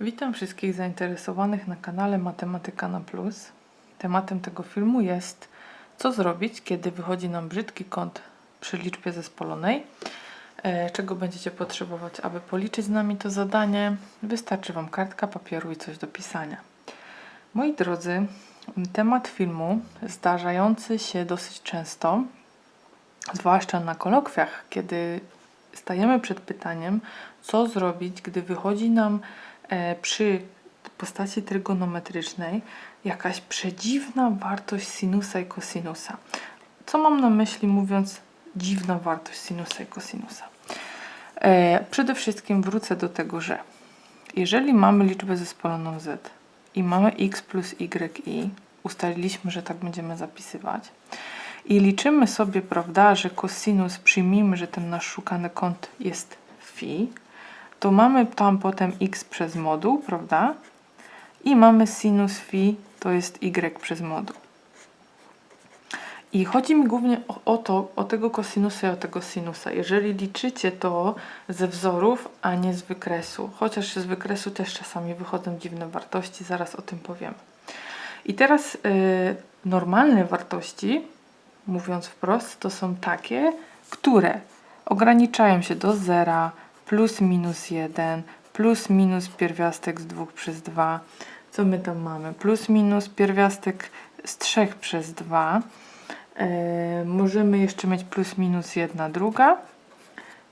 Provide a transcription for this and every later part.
Witam wszystkich zainteresowanych na kanale Matematyka na Plus. Tematem tego filmu jest co zrobić, kiedy wychodzi nam brzydki kąt przy liczbie zespolonej. E, Czego będziecie potrzebować, aby policzyć z nami to zadanie? Wystarczy Wam kartka papieru i coś do pisania. Moi drodzy, temat filmu zdarzający się dosyć często, zwłaszcza na kolokwiach, kiedy stajemy przed pytaniem, co zrobić, gdy wychodzi nam przy postaci trygonometrycznej jakaś przedziwna wartość sinusa i kosinusa. Co mam na myśli mówiąc dziwna wartość sinusa i kosinusa? E, przede wszystkim wrócę do tego, że jeżeli mamy liczbę zespoloną z i mamy x plus y i, ustaliliśmy, że tak będziemy zapisywać, i liczymy sobie, prawda, że cosinus, przyjmijmy, że ten nasz szukany kąt jest phi, to mamy tam potem x przez moduł, prawda? I mamy sinus phi, to jest y przez moduł. I chodzi mi głównie o, o to, o tego kosinusa i o tego sinusa. Jeżeli liczycie to ze wzorów, a nie z wykresu, chociaż z wykresu też czasami wychodzą dziwne wartości, zaraz o tym powiem. I teraz y, normalne wartości, mówiąc wprost, to są takie, które ograniczają się do zera, plus minus 1, plus minus pierwiastek z 2 przez 2. Co my tam mamy? Plus minus pierwiastek z 3 przez 2. E, możemy jeszcze mieć plus minus 1 druga.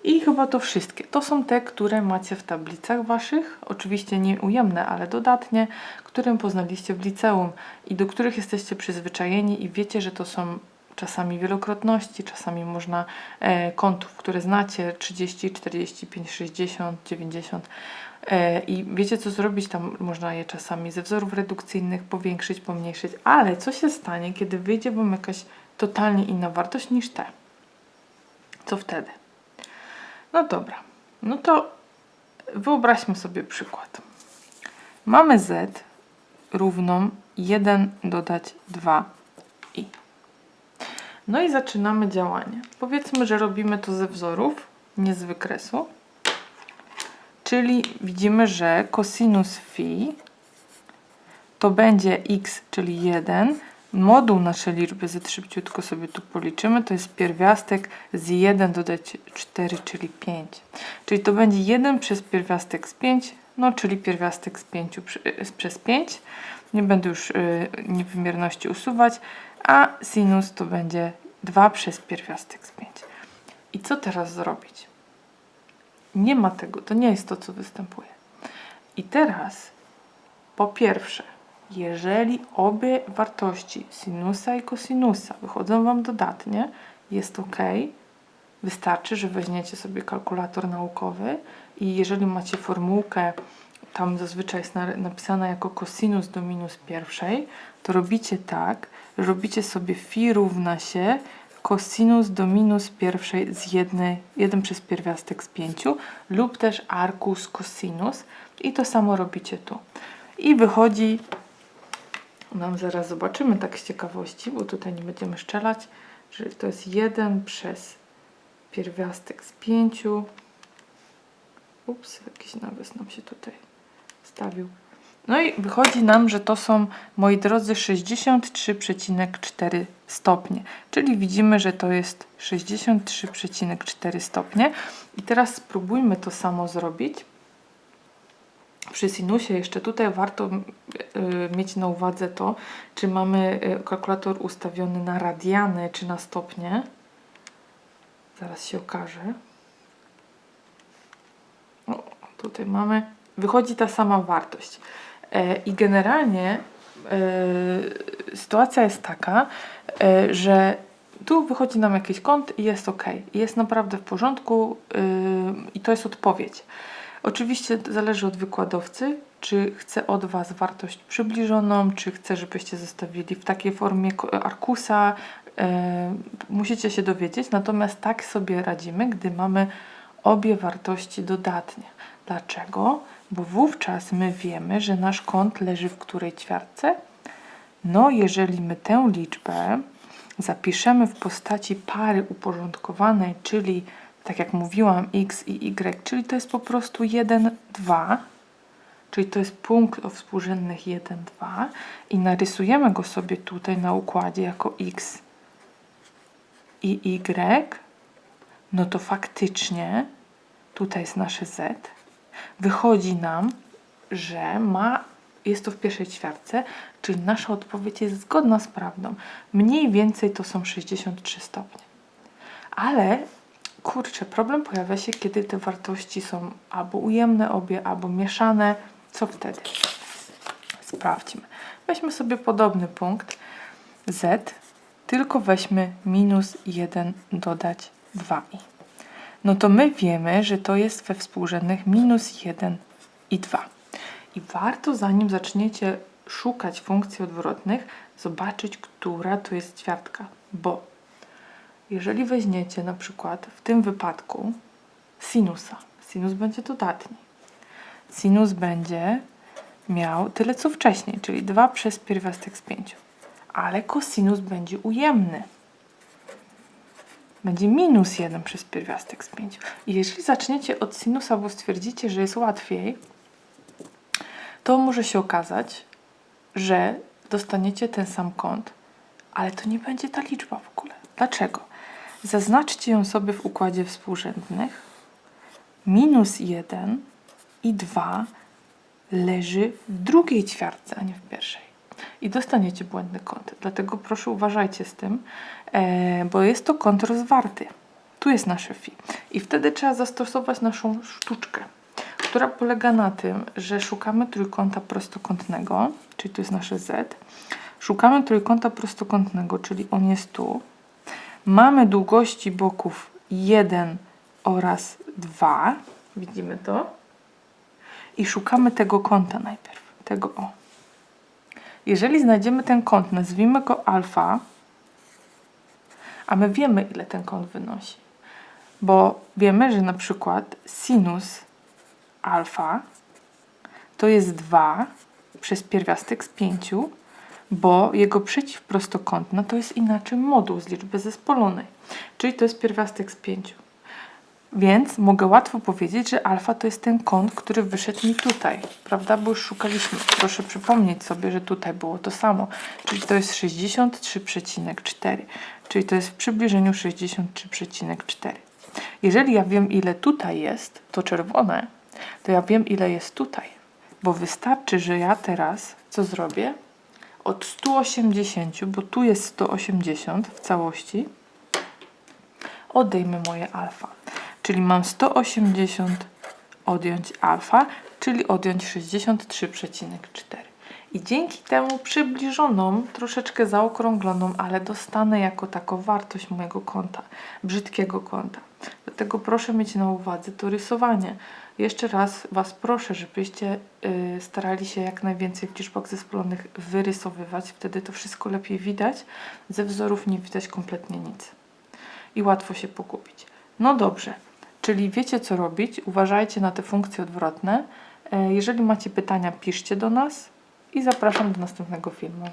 I chyba to wszystkie. To są te, które macie w tablicach waszych. Oczywiście nie ujemne, ale dodatnie, które poznaliście w liceum i do których jesteście przyzwyczajeni i wiecie, że to są czasami wielokrotności, czasami można e, kątów, które znacie 30, 45, 60, 90 e, i wiecie co zrobić, tam można je czasami ze wzorów redukcyjnych powiększyć, pomniejszyć, ale co się stanie, kiedy wyjdzie Wam jakaś totalnie inna wartość niż te? Co wtedy? No dobra, no to wyobraźmy sobie przykład. Mamy z równą 1 dodać 2 i. No i zaczynamy działanie. Powiedzmy, że robimy to ze wzorów, nie z wykresu. Czyli widzimy, że cosinus phi to będzie x, czyli 1. Moduł naszej liczby z szybciutko sobie tu policzymy, to jest pierwiastek z 1 dodać 4, czyli 5. Czyli to będzie 1 przez pierwiastek z 5, no czyli pierwiastek z 5 przy- przez 5. Nie będę już y, niewymierności usuwać, a sinus to będzie 2 przez pierwiastek z 5. I co teraz zrobić? Nie ma tego, to nie jest to, co występuje. I teraz, po pierwsze, jeżeli obie wartości sinusa i kosinusa wychodzą Wam dodatnie, jest ok. Wystarczy, że weźmiecie sobie kalkulator naukowy i jeżeli macie formułkę, tam zazwyczaj jest na- napisana jako cosinus do minus pierwszej, to robicie tak, robicie sobie phi równa się cosinus do minus pierwszej z 1, 1 przez pierwiastek z 5 lub też arcus cosinus i to samo robicie tu. I wychodzi nam zaraz zobaczymy tak z ciekawości, bo tutaj nie będziemy szczelać, że to jest 1 przez pierwiastek z 5. Ups, jakiś nawias nam się tutaj stawił. No i wychodzi nam, że to są, moi drodzy, 63,4 stopnie. Czyli widzimy, że to jest 63,4 stopnie. I teraz spróbujmy to samo zrobić. Przy sinusie jeszcze tutaj warto y, mieć na uwadze to, czy mamy y, kalkulator ustawiony na radiany, czy na stopnie. Zaraz się okaże. O, tutaj mamy, wychodzi ta sama wartość. E, I generalnie e, sytuacja jest taka, e, że tu wychodzi nam jakiś kąt i jest ok. Jest naprawdę w porządku i to jest odpowiedź. Oczywiście zależy od wykładowcy, czy chce od Was wartość przybliżoną, czy chce, żebyście zostawili w takiej formie arkusa. Musicie się dowiedzieć, natomiast tak sobie radzimy, gdy mamy obie wartości dodatnie. Dlaczego? Bo wówczas my wiemy, że nasz kąt leży w której ćwiartce? No, jeżeli my tę liczbę zapiszemy w postaci pary uporządkowanej, czyli tak jak mówiłam, x i y, czyli to jest po prostu 1, 2, czyli to jest punkt o współrzędnych 1, 2 i narysujemy go sobie tutaj na układzie jako x i y, no to faktycznie tutaj jest nasze z. Wychodzi nam, że ma, jest to w pierwszej ćwiartce, czyli nasza odpowiedź jest zgodna z prawdą. Mniej więcej to są 63 stopnie. Ale kurczę, problem pojawia się, kiedy te wartości są albo ujemne obie, albo mieszane. Co wtedy? Sprawdźmy. Weźmy sobie podobny punkt z, tylko weźmy minus 1 dodać 2i. No to my wiemy, że to jest we współrzędnych minus 1 i 2. I warto, zanim zaczniecie szukać funkcji odwrotnych, zobaczyć, która to jest ćwiartka. Bo jeżeli weźmiecie na przykład w tym wypadku sinusa, sinus będzie dodatni. Sinus będzie miał tyle co wcześniej, czyli 2 przez pierwiastek z 5. Ale kosinus będzie ujemny. Będzie minus 1 przez pierwiastek z 5. I jeżeli zaczniecie od sinusa, bo stwierdzicie, że jest łatwiej, to może się okazać, że dostaniecie ten sam kąt, ale to nie będzie ta liczba w ogóle. Dlaczego? Zaznaczcie ją sobie w układzie współrzędnych. Minus 1 i 2 leży w drugiej ćwiartce, a nie w pierwszej. I dostaniecie błędny kąt. Dlatego proszę uważajcie z tym, e, bo jest to kąt rozwarty. Tu jest nasze phi. I wtedy trzeba zastosować naszą sztuczkę, która polega na tym, że szukamy trójkąta prostokątnego, czyli to jest nasze z. Szukamy trójkąta prostokątnego, czyli on jest tu. Mamy długości boków 1 oraz 2. Widzimy to? I szukamy tego kąta najpierw. Tego o. Jeżeli znajdziemy ten kąt, nazwijmy go alfa, a my wiemy, ile ten kąt wynosi. Bo wiemy, że na przykład sinus alfa to jest 2 przez pierwiastek z 5, bo jego przeciwprostokątna to jest inaczej moduł z liczby zespolonej. Czyli to jest pierwiastek z 5. Więc mogę łatwo powiedzieć, że alfa to jest ten kąt, który wyszedł mi tutaj, prawda? Bo już szukaliśmy. Proszę przypomnieć sobie, że tutaj było to samo. Czyli to jest 63,4. Czyli to jest w przybliżeniu 63,4. Jeżeli ja wiem, ile tutaj jest, to czerwone, to ja wiem, ile jest tutaj. Bo wystarczy, że ja teraz co zrobię? Od 180, bo tu jest 180 w całości, odejmę moje alfa. Czyli mam 180 odjąć alfa, czyli odjąć 63,4. I dzięki temu przybliżoną, troszeczkę zaokrągloną, ale dostanę jako taką wartość mojego kąta, brzydkiego kąta. Dlatego proszę mieć na uwadze to rysowanie. Jeszcze raz Was proszę, żebyście y, starali się jak najwięcej w liczbach zespolonych wyrysowywać. Wtedy to wszystko lepiej widać. Ze wzorów nie widać kompletnie nic. I łatwo się pogubić. No dobrze, czyli wiecie co robić. Uważajcie na te funkcje odwrotne. E, Jeżeli macie pytania, piszcie do nas i zapraszam do następnego filmu.